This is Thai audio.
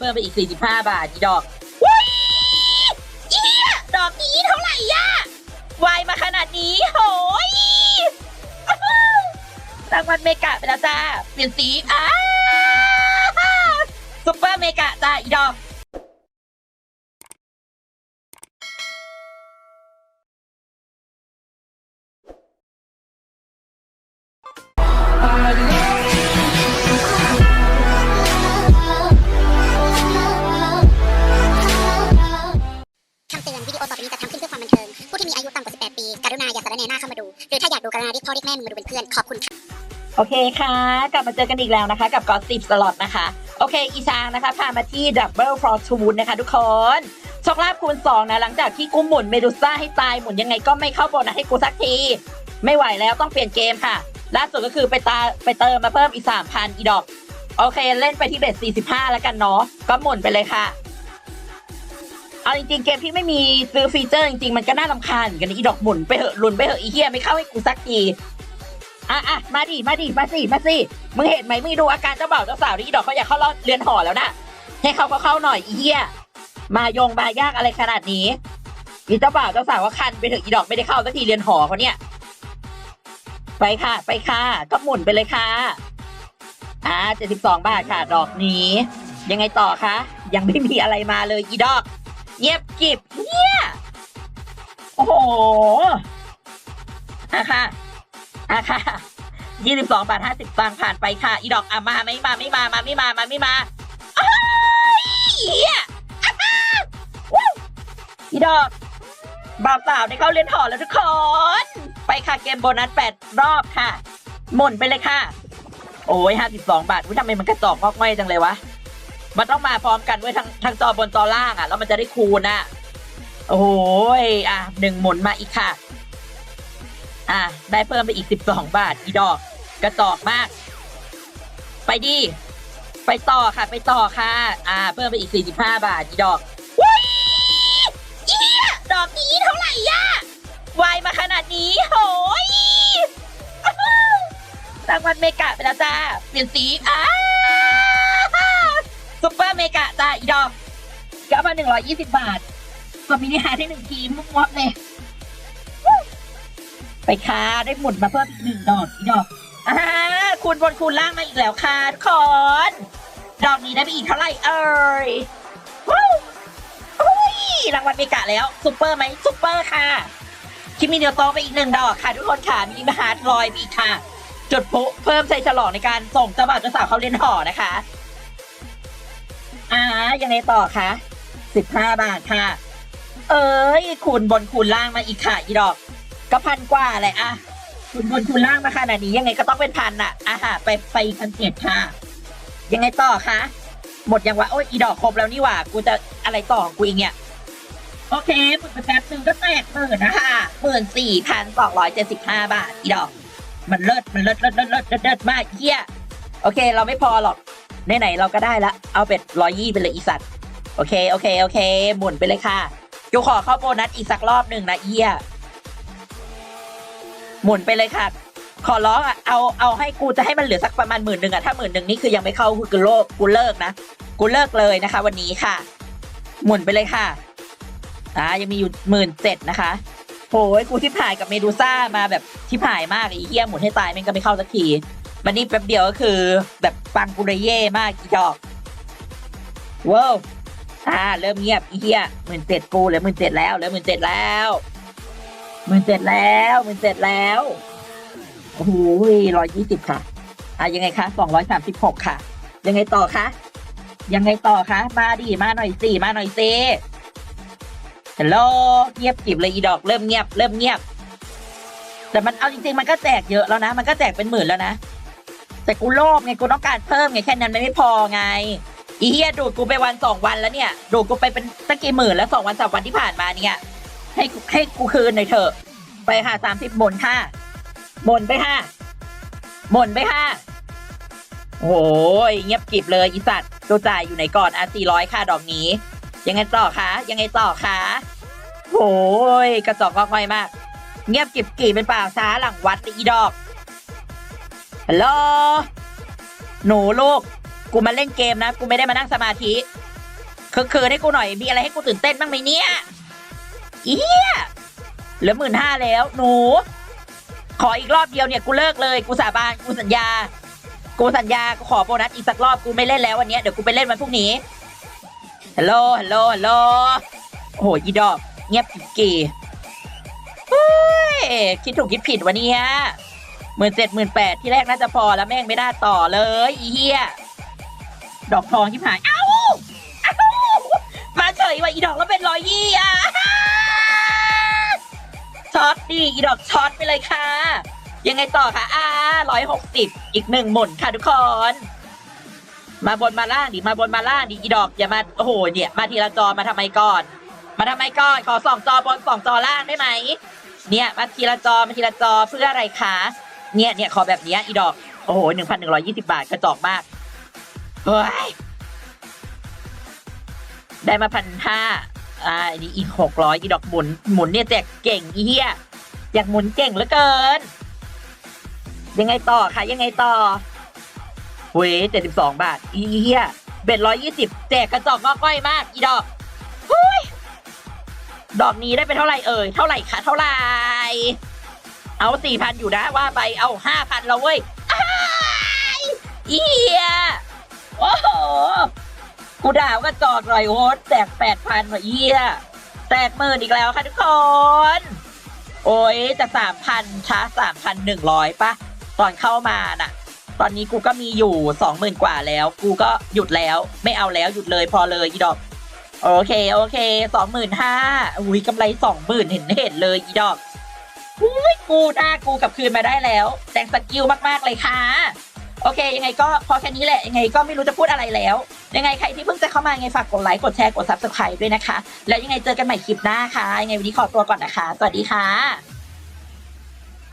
เพิ่มไปอีก 45 บาทอีดอกว้ยเอี้ยดอกนี้เท่าไหร่ยะวายมาขนาดนี้โหยรางวัลเมกะไปแล้วจ้า เปลี่ยนสีอ้า ม่มึงมาดูเป็นเพื่อนขอบคุณค่ะโอเคค่ะ กลับมาเจอกันอีกแล้วนะคะ กับกอสิบสล็อตนะคะ โอเค อีชางนะคะพามาที่ดับเบิลฟรอร์ทูนนะคะทุกคนโชคลาภคูณ 2 นะ หลังจากที่กูหมุนเมดูซ่าให้ตายหมุนยังไงก็ไม่เข้าโบนัสให้กูสักที ไม่ไหวแล้วต้องเปลี่ยนเกมค่ะ ล่าสุดก็คือไปตาไปเติมมาเพิ่มอีก3,000อีดอก โอเค เล่นไปที่เบส45 แล้วกันเนาะก็หมุนไปเลยค่ะเอาจริงๆเกมที่ไม่มีซื้อฟีเจอร์จริงๆมันก็น่ารำคาญเหมือนกันอีดอกหมุนไปเหอะหลุนไปเหอะอีเฮียไม่เข้าให้กูสักที อะอะมาดิมาดิมาสิมาสิมึงเห็นไหมมึงดูอาการเจ้าบ่าวเจ้าสาวที่อีดอกเขาอยากเข้ารอบเรือนหอแล้วนะให้เขาเขาเข้าหน่อยอีเหี้ยมายงมายากอะไรขนาดนี้อีเจ้าบ่าวเจ้าสาวว่าคันไปถอะอีดอกไม่ได้เข้าสักทีเรือนหอเขาเนี่ย ไปค่ะ ไปค่ะ ก็หมุนไปเลยค่ะอ่าเจ็ดสิบสองบาทค่ะดอกนี้ ยังไงต่อคะยังไม่มีอะไรมาเลยอีดอกเงียบกิบเนี่ยโอ้โหอะค่ะ อะค่ะยี่สิบสองบาทห้าสิบตังค์ผ่านไปค่ะ อีดอกอะมาไม่มาไม่มามาไม่มามาไม่มาอ้ายเหี้ยอะฮ่าวู้อีดอกบ่าวสาวได้เข้าเรียนหอแล้วทุกคน ไปค่ะเกมโบนัสแปดรอบค่ะ หมุนไปเลยค่ะ โอ้ยห้าสิบสองบาทอุ๊ยทำไมมันกระจอกงอกง่อยจังเลยวะ มันต้องมาพร้อมกันไว้ยทั้งทั้งจอบนจอล่างอะ แล้วมันจะได้คูณอะ โอ้ยอะหนึ่งหมุนมาอีกค่ะ อะได้เพิ่มไปอีกสิบสองบาท อีดอก กระจอกมาก ไปดิไปต่อค่ะ ไปต่อค่ะ อ่า เพิ่มไปอีกสี่สิบห้าบาท อีดอกว้ยเอี้ยดอกนี้เท่าไหร่ย่าวายมาขนาดนี้โหยรางวัลเมกะไปแล้วจ้า เปลี่ยนสีอ้าซุปเปอร์เมกะจ้า อีดอกก็มาหนึ่งร้อยยี่สิบบาทกดมินิฮาร์ทให้หนึ่งทีมุกมอบเลย ไปค่ะได้หมุนมาเพิ่มอีกหนึ่งดอกอีดอกอ่าคูณบนคูณล่างมาอีกแล้วค่ะทุกคนดอกนี้ได้ไปอีกเท่าไหร่เอ่ยวู้อุ้ยรางวัลเมกะแล้วซุปเปอร์ไหมซุปเปอร์ค่ะคิมิเนียโตไปอีกหนึ่งดอกค่ะ ทุกคนค่ะมีมหาลอยไปอีกค่ะ จุดพลุเพิ่มใจฉลองในการส่งเจ้าบ่าวเจ้าสาวเขาเรียนหอนะคะอ่ายังไงต่อคะสิบห้าบาทค่ะ เอ้ยคูณบนคูณล่างมาอีกค่ะอีดอก ก็พันกว่าเลยอะคุณบนคุณล่างมาขนาดนี้ยังไงก็ต้องเป็นพันอะอาหาไปไปพันเจ็ดค่ะ ยังไงต่อคะหมดยังวะโอ้ยอีดอกครบแล้วนี่หว่า กูจะอะไรต่อของกูอีกเนี่ย โอเคหมดไปแป๊บนึงก็แตกหมื่นนะคะหมื่นสี่พันสองร้อยเจ็ดสิบห้าบาท อีดอก มันเลิศมันเลิศเลิศเลิศเลิศเลิศเลิศมากเฮียโอเค เราไม่พอหรอกไหนๆเราก็ได้ละ เอาเป็ดร้อยยี่ไปเลยอีสัตว์โอเค โอเค โอเค หมุนไปเลยค่ะกูขอเข้าโบนัสอีกสักรอบหนึ่งนะเอีย หมุนไปเลยค่ะ ขอร้องอะเอาเอาให้กูจะให้มันเหลือสักประมาณหมื่นหนึ่งอะถ้าหมื่นหนึ่งนี่คือยังไม่เข้าคือกูโลกกูเลิกนะกูเลิกเลยนะคะ วันนี้ค่ะ หมุนไปเลยค่ะอ่ายังมีอยู่หมื่นเจ็ดนะคะโหยกูที่ผ่ายกับเมดูซ่ามาแบบที่ผ่ายมากไอ้เหี้ยหมุนให้ตายม่งก็ไม่เข้าสักทีวันนี้แป๊บเดียวก็คือ แบบปังกุระเย่มากอีดอกว้าวอ่า เริ่มเงียบอีเหี้ยหมื่นเจ็ดกูเหลือหมื่นเจ็ดแล้วเหลือหมื่นเจ็ดแล้ว หมื่นเจ็ดแล้วหมื่นเจ็ดแล้วโอ้โหร้อยยี่สิบค่ะอะยังไงคะสองร้อยสามสิบหกค่ะ ยังไงต่อคะยังไงต่อคะมาดิมาหน่อยสิมาหน่อยสิฮัลโหลเงียบกิบเลยอีดอกเริ่มเงียบ เริ่มเงียบ แต่มันเอาจริงๆ มันก็แจกเยอะแล้วนะ มันก็แจกเป็นหมื่นแล้วนะ แต่กูโลภไงกูต้องการเพิ่มไงแค่นั้นมันไม่พอไงอีเฮียดูดกูไปวันสองวันแล้วเนี่ย ดูดกูไปเป็นตั้งกี่หมื่นแล้วสองวันสามวันที่ผ่านมาเนี่ย ให้ให้กูคืนหน่อยเถอะ ไปค่ะสามสิบหมุนค่ะหมุนไปค่ะหมุนไปค่ะโอ้ยเงียบกิบเลยอีสัตว์ตัวจ่ายอยู่ไหนก่อนอะสี่ร้อยค่ะดอกนี้ ยังไงต่อคะยังไงต่อคะโอ้ยกระจอกงอกง่อยมาก เงียบกิบกริบเป็นป่าช้าหลังวัดอีดอกฮัลโหลหนูลูก กูมาเล่นเกมนะ กูไม่ได้มานั่งสมาธิคือคือให้กูหน่อยมีอะไรให้กูตื่นเต้นบ้างไหมเนี่ย เหี้ยเหลือหมื่นห้าแล้ว หนู ขออีกรอบเดียวเนี่ย กูเลิกเลย กูสาบาน กูสัญญา กูสัญญา กูขอโบนัสอีกสักรอบ กูไม่เล่นแล้ววันนี้ เดี๋ยวกูไปเล่นวันพรุ่งนี้ ฮัลโหล ฮัลโหล ฮัลโหล โอ้โหอีดอก เงียบกิบกีเฮ้ย คิดถูกคิดผิดวันนี้ฮะหมื่นเจ็ดหมื่นแปดที่แรกน่าจะพอแล้วแม่งไม่ได้ต่อเลยอีเหี้ย ดอกทองที่หาย เอ้า เอ้า มาเฉยว่าอีดอกแล้วเป็นรอยยี่อะ ตดิอีดอกช็อตไปเลยค่ะ ยังไงต่อคะอ่าร้อยหกสิบอีกหนึ่งหมุนค่ะทุกคน มาบนมาล่างดิมาบนมาล่างดิอีดอกอย่ามาโอ้โหเนี่ยมาทีละจอมาทำไมก่อน มาทำไมก่อนขอสองจอบนสองจอล่างได้ไหมเนี่ยมาทีละจอมาทีละจอเพื่ออะไรคะเนี่ยเนี่ยขอแบบเนี้ยอีดอกโอ้โหหนึ่งพันหนึ่งร้อยี่สิบาทกระจอกมากเฮ้ยได้มาพันห้าอ่าอันนี้อีกหกร้อยอีดอกหมุนหมุนเนี่ยแจกเก่งเหี้ย อยากหมุนเก่งเหลือเกิน ยังไงต่อคะยังไงต่อเว้ยเจ็ดสิบสองบาท อีเหี้ยเบ็ดร้อยยี่สิบแจกกระจอกงอกก้อยมาก อีดอกหุยดอกนี้ได้เป็นเท่าไหร่เอ่ย เท่าไหร่คะ เท่าไหร่ เอาสี่พันอยู่นะ ว่าไป เอาห้าพันแล้วเว้ยอีเหี้ยโอ้โห กูด่าวกระจอกหน่อยโอ้แตกแปดพันว่ะเหี้ยแตกหมื่นอีกแล้วค่ะทุกคน โอ้ยจากสามพันช้าสามพันหนึ่งร้อยปะตอนเข้ามาน่ะ ตอนนี้กูก็มีอยู่สองหมื่นกว่าแล้ว กูก็หยุดแล้ว ไม่เอาแล้วหยุดเลยพอเลยอีดอก โอเคโอเคสองหมื่นห้าอุ้ยกำไรสองหมื่นเห็นเห็นเลยอีดอกอุ้ยกูหน้ากูกลับคืนมาได้แล้ว แต่งสกิลมากๆเลยค่ะ โอเค ยังไงก็พอแค่นี้แหละ ยังไงก็ไม่รู้จะพูดอะไรแล้ว ยังไงใครที่เพิ่งจะเข้ามายังไงฝากกดไลค์ กดแชร์ กด subscribe ด้วยนะคะ แล้วยังไงเจอกันใหม่คลิปหน้าค่ะ ยังไงวันนี้ขอตัวก่อนนะคะ สวัสดีค่ะ